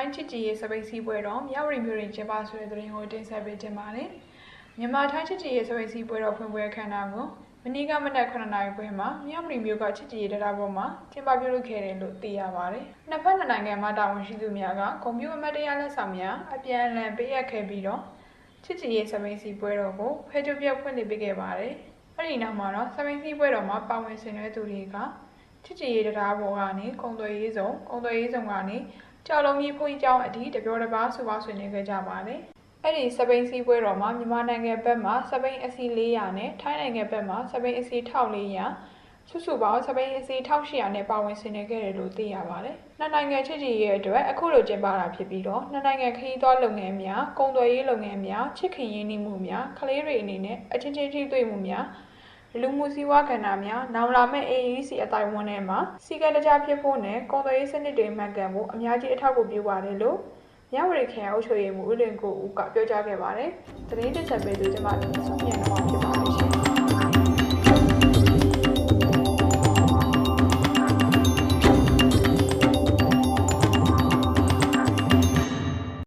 င်းချစ်ကြည်ရေးစပိတ်စီးပွဲတော်မြောက်ရီမျိုးရင်ကျင်းပဆိုတဲ့သတင်းကိုတင်ဆက်ပေးတင်ပါတယ်။မြန်မာထိုင်းချစ်ကြည်ရေးစပိတ်စီးပွဲတော်ဖွင့်ပွဲအခမ်းအနားကိုမနေ့ကမနက်9:00နာရီခွဲမှာမြောက်ရီမျိုးကချစ်ကြည်ရေးတရားပေါ်မှာကျင်းပပြုလုပ်ခဲ့တယ်လို့သိရပါတယ်။နှစ်ဖက်နှစ်နိုင်ငံမှာတာဝန်ရှိသူများကကွန်ပျူတာမတ်တရားလက်ဆောင်များအပြန်အလှန်ပေးအပ်ခဲ့ပြီးတော့ချစ်ကြည်ရေးစပိတ်စီးပွဲတော်ကိုဖဲကြိုပြတ်ဖွင့်လှစ်ပေးခဲ့ပါတယ်။အဲဒီနောက်မှာတော့စပိတ်စီးပွဲတော်မှာပါဝင်ဆင်နွှဲသူတွေကချစ်ချစ်ရေးတရားပေါ်ကနေကုံသွေးရေးစုံကုံသွေးရေးစုံကနေ ကြောက်လုံးကြီးဖွင့်ကြောင်းအထိတပြောတစ်ပါးဆူပါဆွေးနွေးခဲ့ကြပါတယ်။အဲ့ဒီစပိန်စီပွဲတော်မှာမြန်မာနိုင်ငံဘက်မှာစပိန်အစီ400နဲ့ထိုင်းနိုင်ငံဘက်မှာစပိန်အစီ1400စုစုပေါင်းစပိန်အစီ1800နဲ့ပါဝင်ဆင်နွှဲခဲ့တယ်လို့သိရပါတယ်။နှစ်နိုင်ငံချစ်ချစ်ရေးအတွက်အခုလိုကျင်းပတာဖြစ်ပြီးတော့နှစ်နိုင်ငံခရီးသွားလုပ်ငန်းများ၊ကုန်သွယ်ရေးလုပ်ငန်းများ၊ချစ်ခင်ရင်းနှီးမှုများ၊ကလေးတွေအနေနဲ့အချင်းချင်းထိတွေ့မှုများ လူမှုစီးပွားကဏ္ဍများနောင်လာမယ့် AEC အတိုင်းဝန်ထဲမှာစီကံတကြဖြစ်ဖို့နဲ့ကုန်သွယ်ရေးစနစ်တွေမှန်ကန်ဖို့အများကြီးအထောက်အကူပြုပါတယ်လို့မြဝတီခရိုင်အုပ်ချုပ်ရေးမှူးဦးလင်ကိုဦးကပြောကြားခဲ့ပါတယ်။သတင်းတင်ဆက်ပေးသူကျမတို့စုမြတ်တော့